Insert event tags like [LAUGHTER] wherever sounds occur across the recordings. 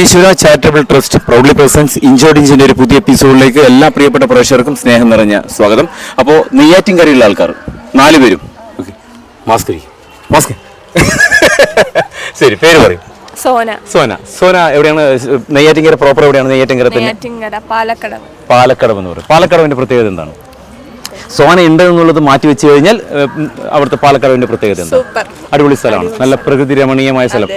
Eshwara charitable trust proudly presents ഇഞ്ചോഡിഞ്ചിന്റെ ഒരു പുതിയ എപ്പിസോഡിലേക്ക് എല്ലാ പ്രിയപ്പെട്ട പ്രേക്ഷകർക്കും സ്നേഹം നിറഞ്ഞ സ്വാഗതം. അപ്പോ അപ്പോൾ നെയ്യാറ്റിൻകരയുള്ള ആൾക്കാർ നാല് പേരും. ഓക്കെ മാസ്ക് മാസ്ക് ശരി പേര് പറയും. സോന. സോന. സോന എവിടെയാണ്? നെയ്യാറ്റിൻകര പ്രോപ്പർ എവിടെയാണ് നെയ്യാറ്റിൻകര പാലക്കടവ്. പാലക്കടവ് എന്ന് പറയും. പാലക്കടവിന്റെ പ്രത്യേകത എന്താണ്? സോന ഉണ്ട് എന്നുള്ളത് മാറ്റി വെച്ച് കഴിഞ്ഞാൽ അവിടുത്തെ പാലക്കടവിന്റെ പ്രത്യേകത എന്താണ്? അടിപൊളി സ്ഥലമാണ്. നല്ല പ്രകൃതി രമണീയമായ സ്ഥലം.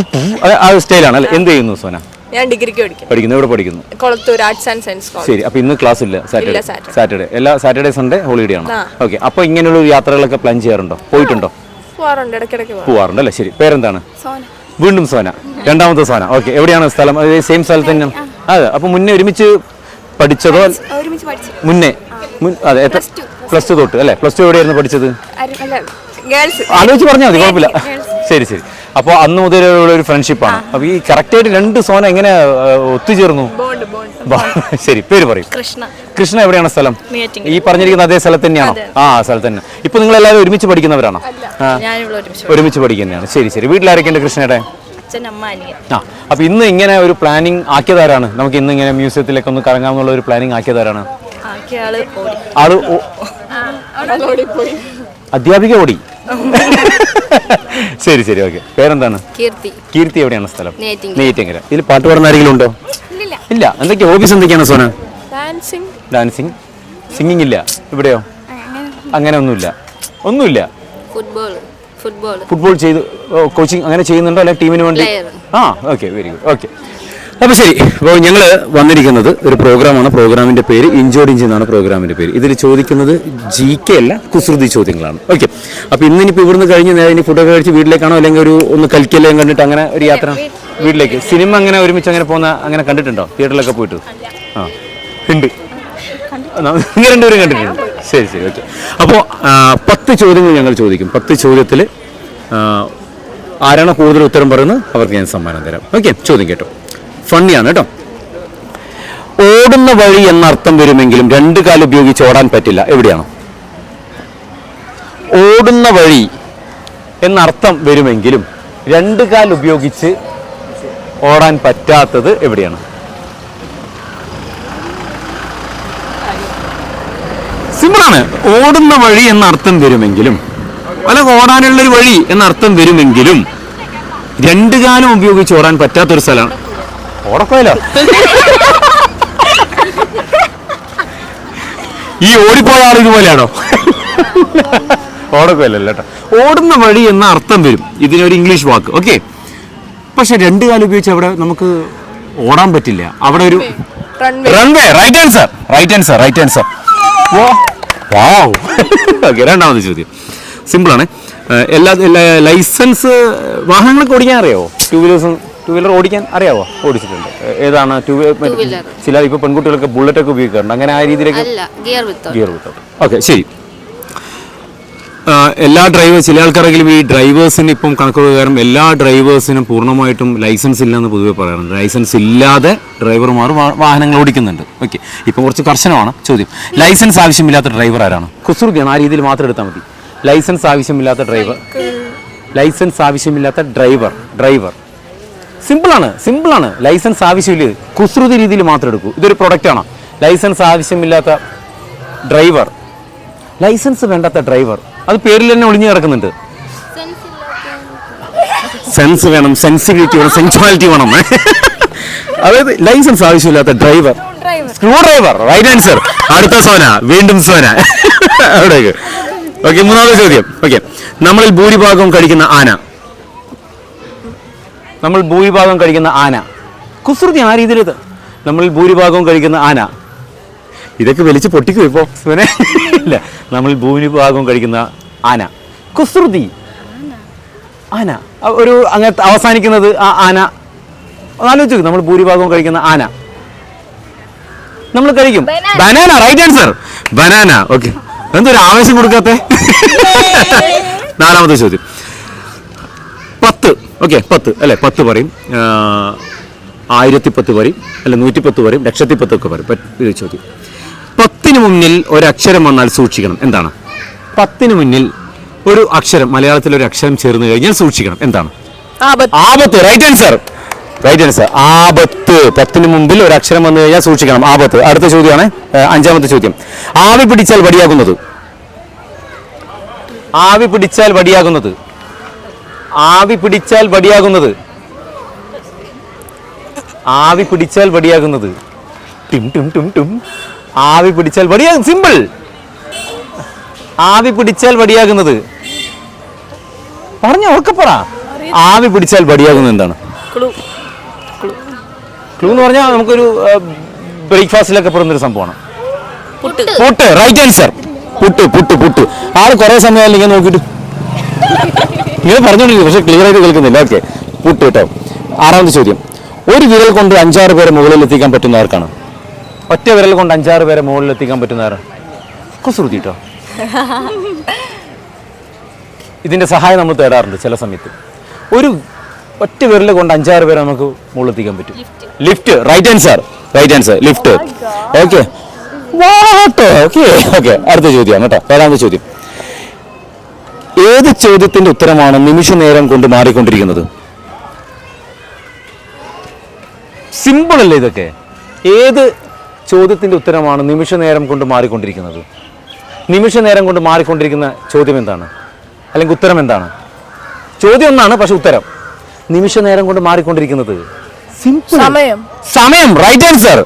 അതെ സ്റ്റൈലാണ് അല്ലേ? എന്ത് ചെയ്യുന്നു സോന? ഞാൻ ഡിഗ്രിക്ക് പഠിക്കുന്നു പഠിക്കുന്നു. എവിടെ പഠിക്കുന്നു? Kolathur arts and science college ശരി. അപ്പൊ ഇന്ന് ക്ലാസ് ഇല്ല. സാറ്റർഡേ ഇല്ല, സാറ്റർഡേ എല്ലാ സാറ്റർഡേ സൺഡേ ഹോളിഡേ ആണ്. ഓക്കെ അപ്പോൾ ഇങ്ങനെയുള്ള യാത്രകളൊക്കെ പ്ലാൻ ചെയ്യാറുണ്ടോ? പോയിട്ടുണ്ടോ? പോവാറുണ്ട്. ഇടയ്ക്കിടയ്ക്ക് പോവാറുണ്ട്. അല്ലേ? ശരി. പേരെന്താണ്? സോന. വീണ്ടും സോന. രണ്ടാമത്തെ സോന. ഓക്കെ എവിടെയാണ് സ്ഥലം? സെയിം സ്ഥലത്ത് തന്നെയാണ് അതെ. അപ്പൊ മുന്നേ ഒരുമിച്ച് പഠിച്ചതോ? ഒരുമിച്ച് പഠിച്ചു. മുന്നേ. അതെ എത്ര? Plus two. തൊട്ട് അല്ലേ? പ്ലസ് ടു എവിടെയായിരുന്നു പഠിച്ചത്? അല്ല ഗേൾസ് ആലോചിച്ച് പറഞ്ഞാൽ മതി. കുഴപ്പമില്ല. ശരി ശരി. അപ്പോൾ അന്ന് മുതലുള്ള ഒരു ഫ്രണ്ട്ഷിപ്പാണ് അപ്പോൾ ഈ കറക്റ്റായിട്ട് രണ്ട് സോന എങ്ങനെ ഒത്തുചേർന്നു? ശരി പേര് പറയും. കൃഷ്ണ. കൃഷ്ണ എവിടെയാണ് സ്ഥലം? ഈ പറഞ്ഞിരിക്കുന്ന അതേ സ്ഥലത്ത് തന്നെയാണോ? ആ സ്ഥലത്ത് തന്നെ. ഇപ്പൊ നിങ്ങൾ എല്ലാവരും ഒരുമിച്ച് പഠിക്കുന്നവരാണോ? ഒരുമിച്ച് പഠിക്കുന്നതാണ്. ശരി ശരി. വീട്ടിലാരൊക്കെയുണ്ട് കൃഷ്ണയുടെ? ആ അപ്പൊ ഇന്ന് ഇങ്ങനെ ഒരു പ്ലാനിങ് ആക്കിയതാരാണ്? നമുക്ക് ഇന്ന് ഇങ്ങനെ മ്യൂസിയത്തിലേക്ക് ഒന്ന് കറങ്ങാമെന്നുള്ള ഒരു പ്ലാനിങ് ആക്കിയതാരാണ്? ആൾ ഓ- അധ്യാപിക ഓടി. [LAUGHS] ശരി ശരി ഓക്കെ പേരെന്താണ്? കീർത്തി. കീർത്തി എവിടെയാണ് സ്ഥലം? നെയ്റ്റിംഗ് ഇതിൽ പാട്ട് പാടുന്ന ആരെങ്കിലും ഉണ്ടോ? ഇല്ല. എന്തൊക്കെയാ? ഹോബീസ് എന്തൊക്കെയാണ് സോന? ഡാൻസിങ് ഡാൻസിങ് സിംഗിങ് ഇല്ല. ഇവിടെയോ? അങ്ങനെ. ഒന്നുമില്ല. ഒന്നുമില്ല. ഫുട്ബോൾ ഫുട്ബോൾ ഫുട്ബോൾ ചെയ്ത് കോച്ചിങ് അങ്ങനെ ചെയ്യുന്നുണ്ടോ? അല്ലെങ്കിൽ ടീമിന് വേണ്ടി? ആ ഓക്കെ വെരി ഗുഡ് ഓക്കെ അപ്പോൾ ശരി അപ്പോൾ ഞങ്ങൾ വന്നിരിക്കുന്നത് ഒരു പ്രോഗ്രാമാണ്. പ്രോഗ്രാമിന്റെ പേര് ഇഞ്ചോടിഞ്ച് എന്നാണ് പ്രോഗ്രാമിന്റെ പേര്. ഇതിൽ ചോദിക്കുന്നത് ജി കെ അല്ല കുസൃതി ചോദ്യങ്ങളാണ്. ഓക്കെ. അപ്പോൾ ഇന്നിനിപ്പോൾ ഇവിടുന്ന് കഴിഞ്ഞ് നേരം ഇനി ഫുഡൊക്കെ കഴിച്ച് വീട്ടിലേക്കാണോ അല്ലെങ്കിൽ ഒരു ഒന്ന് കൽക്കലെയും കണ്ടിട്ട് അങ്ങനെ ഒരു യാത്ര വീട്ടിലേക്ക്? സിനിമ അങ്ങനെ ഒരുമിച്ച് അങ്ങനെ പോകുന്ന അങ്ങനെ കണ്ടിട്ടുണ്ടോ? തിയേറ്ററിലൊക്കെ പോയിട്ട്? ആ. ഉണ്ട്. നിങ്ങൾ രണ്ടുപേരും കണ്ടിട്ടുണ്ട്. ശരി ശരി ഓക്കെ. അപ്പോൾ പത്ത് ചോദ്യങ്ങൾ ഞങ്ങൾ ചോദിക്കും. പത്ത് ചോദ്യത്തിൽ ആരാണോ കൂടുതൽ ഉത്തരം പറയുന്നത് അവർക്ക് ഞാൻ സമ്മാനം തരാം. ഓക്കെ ചോദ്യം കേട്ടോ. ഫണ്ണിയാണ് കേട്ടോ. ഓടുന്ന വഴി എന്ന അർത്ഥം വരുമെങ്കിലും രണ്ട് കാൽ ഉപയോഗിച്ച് ഓടാൻ പറ്റില്ല. എവിടെയാണ്? ഓടുന്ന വഴി എന്നർത്ഥം വരുമെങ്കിലും രണ്ട് കാൽ ഉപയോഗിച്ച് ഓടാൻ പറ്റാത്തത് എവിടെയാണ്? സിമ്പിളാണ് ഓടുന്ന വഴി എന്ന അർത്ഥം വരുമെങ്കിലും അല്ല ഓടാനുള്ളൊരു വഴി എന്ന അർത്ഥം വരുമെങ്കിലും രണ്ട് കാലം ഉപയോഗിച്ച് ഓടാൻ പറ്റാത്തൊരു സ്ഥലമാണ്. ഓടക്കോയല്ലോ ഈ ഓടിപ്പോയ ആൾ ഇതുപോലെയാണോ? ഓടക്കോയല്ലോ കേട്ടോ ഓടുന്ന വഴി എന്ന അർത്ഥം വരും. ഇതിനൊരു ഇംഗ്ലീഷ് വാക്ക്. ഓക്കെ? പക്ഷെ രണ്ട് കാലം ഉപയോഗിച്ച് അവിടെ നമുക്ക് ഓടാൻ പറ്റില്ല. അവിടെ ഒരു runway right answer right answer right answer wow okay രണ്ടാമത്തെ ചോദ്യം. സിമ്പിളാണ് എല്ലാ എല്ലാ ലൈസൻസ് വാഹനങ്ങളൊക്കെ ഓടിക്കാൻ അറിയാവോ? ടൂ വീലേഴ്സും ടൂ വീലർ ഓടിക്കാൻ അറിയാവോ? ഓടിച്ചിട്ടുണ്ട്. ഏതാണ്? ടു വീലർ ചില ഇപ്പോൾ പെൺകുട്ടികളൊക്കെ ബുള്ളറ്റ് ഒക്കെ ഉപയോഗിക്കാറുണ്ട്. അങ്ങനെ ആ രീതിയിലേക്ക് അല്ല gear without gear without okay ശരി. എല്ലാ ഡ്രൈവേഴ്സ് ചില ആൾക്കാരെങ്കിലും ഈ ഡ്രൈവേഴ്സിന് ഇപ്പം കണക്ക് പ്രകാരം എല്ലാ ഡ്രൈവേഴ്സിനും പൂർണമായിട്ടും ലൈസൻസ് ഇല്ലെന്ന് പൊതുവെ പറയാറുണ്ട്. ലൈസൻസ് ഇല്ലാതെ ഡ്രൈവർമാർ വാഹനങ്ങൾ ഓടിക്കുന്നുണ്ട്. ഓക്കെ ഇപ്പം കുറച്ച് കർശനമാണ് ചോദ്യം. ലൈസൻസ് ആവശ്യമില്ലാത്ത ഡ്രൈവർ ആരാണ്? കുസൃതിയാണ്. ആ രീതിയിൽ മാത്രം എടുത്താൽ മതി. ലൈസൻസ് ആവശ്യമില്ലാത്ത ഡ്രൈവർ ലൈസൻസ് ആവശ്യമില്ലാത്ത ഡ്രൈവർ ഡ്രൈവർ സിമ്പിളാണ് സിമ്പിളാണ്. ലൈസൻസ് ആവശ്യമില്ല. കുസൃതി രീതിയിൽ മാത്രം എടുക്കൂ. ഇതൊരു പ്രൊഡക്റ്റാണ് ലൈസൻസ് ആവശ്യമില്ലാത്ത ഡ്രൈവർ ലൈസൻസ് വേണ്ടാത്ത ഡ്രൈവർ അത് പേരിൽ തന്നെ ഒളിഞ്ഞു കിടക്കുന്നുണ്ട്. സെൻസ് വേണം സെൻസിബിലിറ്റി വേണം സെൻസുവാലിറ്റി വേണം. അതായത് ലൈസൻസ് ആവശ്യമില്ലാത്ത driver screw driver right answer അടുത്ത സോന. വീണ്ടും സോന. അവിടേക്ക്. ഓക്കെ മൂന്നാമത്തെ ചോദ്യം. ഓക്കെ നമ്മളിൽ ഭൂരിഭാഗവും കഴിക്കുന്ന ആന. നമ്മൾ ഭൂരിഭാഗം കഴിക്കുന്ന ആന. കുസൃതി ആ രീതിയിൽ നമ്മൾ ഭൂരിഭാഗവും കഴിക്കുന്ന ആന. ഇതൊക്കെ വലിച്ച് പൊട്ടിക്കും ഇപ്പോൾ ഇല്ല. നമ്മൾ ഭൂരിഭാഗവും കഴിക്കുന്ന ആന. കുസൃതി. ആന. ഒരു അങ്ങനത്തെ അവസാനിക്കുന്നത് ആ ആന. ആലോചിച്ചു നമ്മൾ ഭൂരിഭാഗവും കഴിക്കുന്ന ആന. നമ്മൾ കഴിക്കും. Banana right answer banana okay എന്തൊരു ആവേശം കൊടുക്കാത്ത? നാലാമത്തെ ചോദ്യം. ഓക്കെ പത്ത് അല്ലേ? പത്ത് പറയും ആയിരത്തി പത്ത് പറയും അല്ല നൂറ്റിപ്പത്ത് പറയും ലക്ഷത്തി പത്തൊക്കെ പറയും ഇത് ചോദ്യം. പത്തിന് മുന്നിൽ ഒരക്ഷരം വന്നാൽ സൂക്ഷിക്കണം. എന്താണ്? പത്തിന് മുന്നിൽ ഒരു അക്ഷരം മലയാളത്തിൽ ഒരു അക്ഷരം ചേർന്ന് കഴിഞ്ഞാൽ സൂക്ഷിക്കണം. എന്താണ്? ആപത്ത്. റൈറ്റ് ആൻസർ റൈറ്റ് ആൻസർ ആപത്ത്. പത്തിന് മുമ്പിൽ ഒരു അക്ഷരം വന്നു കഴിഞ്ഞാൽ സൂക്ഷിക്കണം. ആപത്ത്. അടുത്ത ചോദ്യമാണ് അഞ്ചാമത്തെ ചോദ്യം. ആവി പിടിച്ചാൽ വടിയാകുന്നത്. ആവി പിടിച്ചാൽ വടിയാകുന്നത്. ആവി പിടിച്ചാൽ വടിയാകുന്നത്. ആവി പിടിച്ചാൽ വടിയാകുന്നത്. ടിം ടിം ടിം ടിം. ആവി പിടിച്ചാൽ വടിയാകും. സിമ്പിൾ. ആവി പിടിച്ചാൽ വടിയാകുന്നത്. പറഞ്ഞ ഉറക്കപ്പറ ആവി പിടിച്ചാൽ വടിയാകുന്നത് എന്താണ്? ക്ലൂ എന്ന് പറഞ്ഞാൽ നമുക്കൊരു ബ്രേക്ക്ഫാസ്റ്റിലൊക്കെ പെടുന്നൊരു സംഭവമാണ്. Puttu. Puttu right answer. Puttu puttu puttu. ആൾ കുറെ സമയം ഇങ്ങനെ നോക്കിയിട്ട്? ഇങ്ങനെ പറഞ്ഞോണ്ടിരിക്കും പക്ഷെ ക്ലിയർ ആയിട്ട് കേൾക്കുന്നില്ല. ഓക്കെ പുട്ട് കേട്ടോ. ആറാമത്തെ ചോദ്യം. ഒരു വിരൽ കൊണ്ട് അഞ്ചാറ് പേരെ മുകളിൽ എത്തിക്കാൻ പറ്റുന്ന ആർക്കാണ്? ഒറ്റ വിരൽ കൊണ്ട് അഞ്ചാറ് പേരെ മുകളിൽ എത്തിക്കാൻ പറ്റുന്ന ആരാ? കുസൃതി കേട്ടോ. ഇതിന്റെ സഹായം നമ്മൾ തേടാറുണ്ട് ചില സമയത്ത്. ഒരു ഒറ്റ വിരൽ കൊണ്ട് അഞ്ചാറ് പേരെ നമുക്ക് മുകളിൽ എത്തിക്കാൻ പറ്റും lift right answer right answer lift okay okay okay അടുത്ത ചോദ്യം കേട്ടോ. ഏഴാമത്തെ ചോദ്യം. ഏത് ചോദ്യത്തിന്റെ ഉത്തരമാണ് നിമിഷ നേരം കൊണ്ട് മാറിക്കൊണ്ടിരിക്കുന്നത്? സിമ്പിൾ അല്ലേ ഇതൊക്കെ? ഏത് ചോദ്യത്തിന്റെ ഉത്തരമാണ് നിമിഷ നേരം കൊണ്ട് മാറിക്കൊണ്ടിരിക്കുന്നത്? നിമിഷ നേരം കൊണ്ട് മാറിക്കൊണ്ടിരിക്കുന്ന ചോദ്യം എന്താണ്? അല്ലെങ്കിൽ ഉത്തരം എന്താണ്? ചോദ്യം ഒന്നാണ് പക്ഷെ ഉത്തരം. നിമിഷ നേരം കൊണ്ട് മാറിക്കൊണ്ടിരിക്കുന്നത് സിമ്പിൾ സമയം. സമയം. റൈറ്റ് ആൻസർ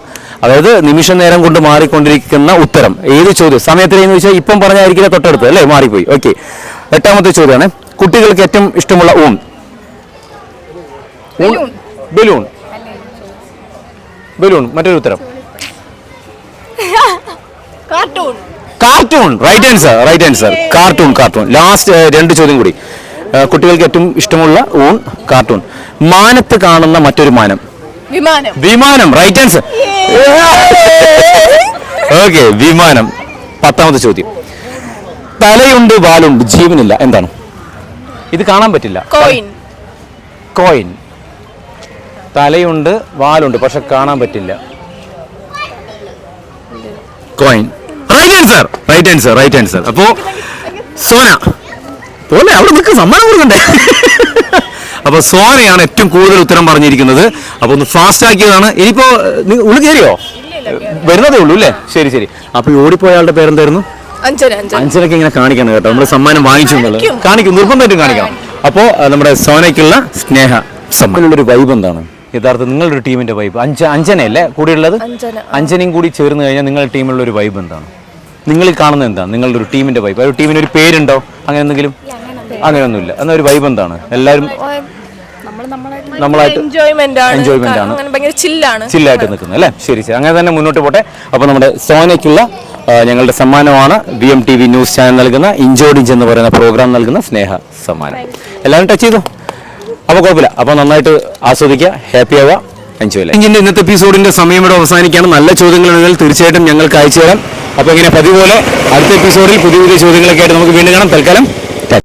അതായത് നിമിഷ നേരം കൊണ്ട് മാറിക്കൊണ്ടിരിക്കുന്ന ഉത്തരം. ഏത് ചോദ്യം? സമയത്തിൽ എന്ന് വെച്ചാൽ ഇപ്പം പറഞ്ഞായിരിക്കില്ല തൊട്ടടുത്ത്. അല്ലേ? മാറിപ്പോയി. ഓക്കെ എട്ടാമത്തെ ചോദ്യമാണ്. കുട്ടികൾക്ക് ഏറ്റവും ഇഷ്ടമുള്ള ഊൺ? ബലൂൺ ബലൂൺ മറ്റൊരു ഉത്തരം. Cartoon cartoon right answer right answer cartoon cartoon last രണ്ട് ചോദ്യം കൂടി. കുട്ടികൾക്ക് ഏറ്റവും ഇഷ്ടമുള്ള ഊൺ കാർട്ടൂൺ മാനത്ത് കാണുന്ന മറ്റൊരു മാനം. വിമാനം. വിമാനം റൈറ്റ് ആൻസർ ഓക്കെ വിമാനം. പത്താമത്തെ ചോദ്യം. തലയുണ്ട് വാലുണ്ട് ജീവനില്ല. എന്താണ്? ഇത് കാണാൻ പറ്റില്ല. കോയിൻ കോയിൻ തലയുണ്ട് വാലുണ്ട് പക്ഷെ കാണാൻ പറ്റില്ല. Coin right answer right answer right answer അപ്പോ സോന. പോലെ അവിടെ നിൽക്ക് സമ്മാനം കൊടുക്കണ്ടേ? അപ്പൊ സോനയാണ് ഏറ്റവും കൂടുതൽ ഉത്തരം പറഞ്ഞിരിക്കുന്നത്. അപ്പൊ ഒന്ന് ഫാസ്റ്റ് ആക്കിയതാണ്. ഇനിയിപ്പോ നിങ്ങൾ ഉള്ളു കയറിയോ വരുന്നതേ ഉള്ളൂ അല്ലേ? ശരി ശരി. അപ്പൊ ഈ ഓടിപ്പോയ ആളുടെ പേരെന്തായിരുന്നു? അഞ്ചനൊക്കെ ഇങ്ങനെ കാണിക്കണം കേട്ടോ. നമ്മൾ സമ്മാനം വാങ്ങിച്ചു കാണിക്കും. നിർബന്ധമായിട്ടും കാണിക്കണം. അപ്പോ നമ്മുടെ സോനയ്ക്കുള്ള സ്നേഹ സമ്മാനമുള്ള ഒരു വൈബ് എന്താണ്? യഥാർത്ഥം നിങ്ങളുടെ ഒരു ടീമിന്റെ വൈബ് അഞ്ച അഞ്ചനയല്ലേ കൂടിയുള്ളത്? ഉള്ളത് അഞ്ചനയും കൂടി ചേർന്ന് കഴിഞ്ഞാൽ നിങ്ങളുടെ ടീമിലുള്ള ഒരു വൈബ് എന്താണ്? നിങ്ങൾ കാണുന്നത് എന്താണ്? നിങ്ങളുടെ ഒരു ടീമിന്റെ വൈബ് ഒരു ടീമിന് ഒരു പേരുണ്ടോ? അങ്ങനെ എന്തെങ്കിലും? അങ്ങനെയൊന്നുമില്ല. എന്നാൽ ഒരു വൈബ് എന്താണ്? എല്ലാവരും നമ്മളായിട്ട് എൻജോയ്മെന്റ് ആണ്. അങ്ങനെ ഭയങ്കര ചില്ലാണ് ചില്ലായിട്ട് നിൽക്കുന്നത് അല്ലേ? ശരി ശരി. അങ്ങനെ തന്നെ മുന്നോട്ട് പോട്ടെ. അപ്പോൾ നമ്മുടെ സോനയ്ക്കുള്ള ഞങ്ങളുടെ സമ്മാനമാണ് V M T V news channel നൽകുന്ന ഇഞ്ചോഡിഞ്ച് എന്ന് പറയുന്ന പ്രോഗ്രാം നൽകുന്ന സ്നേഹ സമ്മാനം. എല്ലാവരും ടച്ച് ചെയ്തു. അപ്പോൾ കുഴപ്പമില്ല. അപ്പോൾ നന്നായിട്ട് ആസ്വദിക്കുക ഹാപ്പി ആവുക എൻജോയ് ഇഞ്ചിന്റെ ഇന്നത്തെ എപ്പിസോഡിന്റെ സമയം ഇവിടെ അവസാനിക്കുകയാണ്. നല്ല ചോദ്യങ്ങളുണ്ടെങ്കിൽ തീർച്ചയായിട്ടും ഞങ്ങൾക്ക് അയച്ചു തരാം. അപ്പോൾ ഇങ്ങനെ പതിപോലെ പോലെ അടുത്ത എപ്പിസോഡിൽ പുതിയ പുതിയ ചോദ്യങ്ങളൊക്കെ ആയിട്ട് നമുക്ക് വീണ്ടും കാണാം. തൽക്കാലം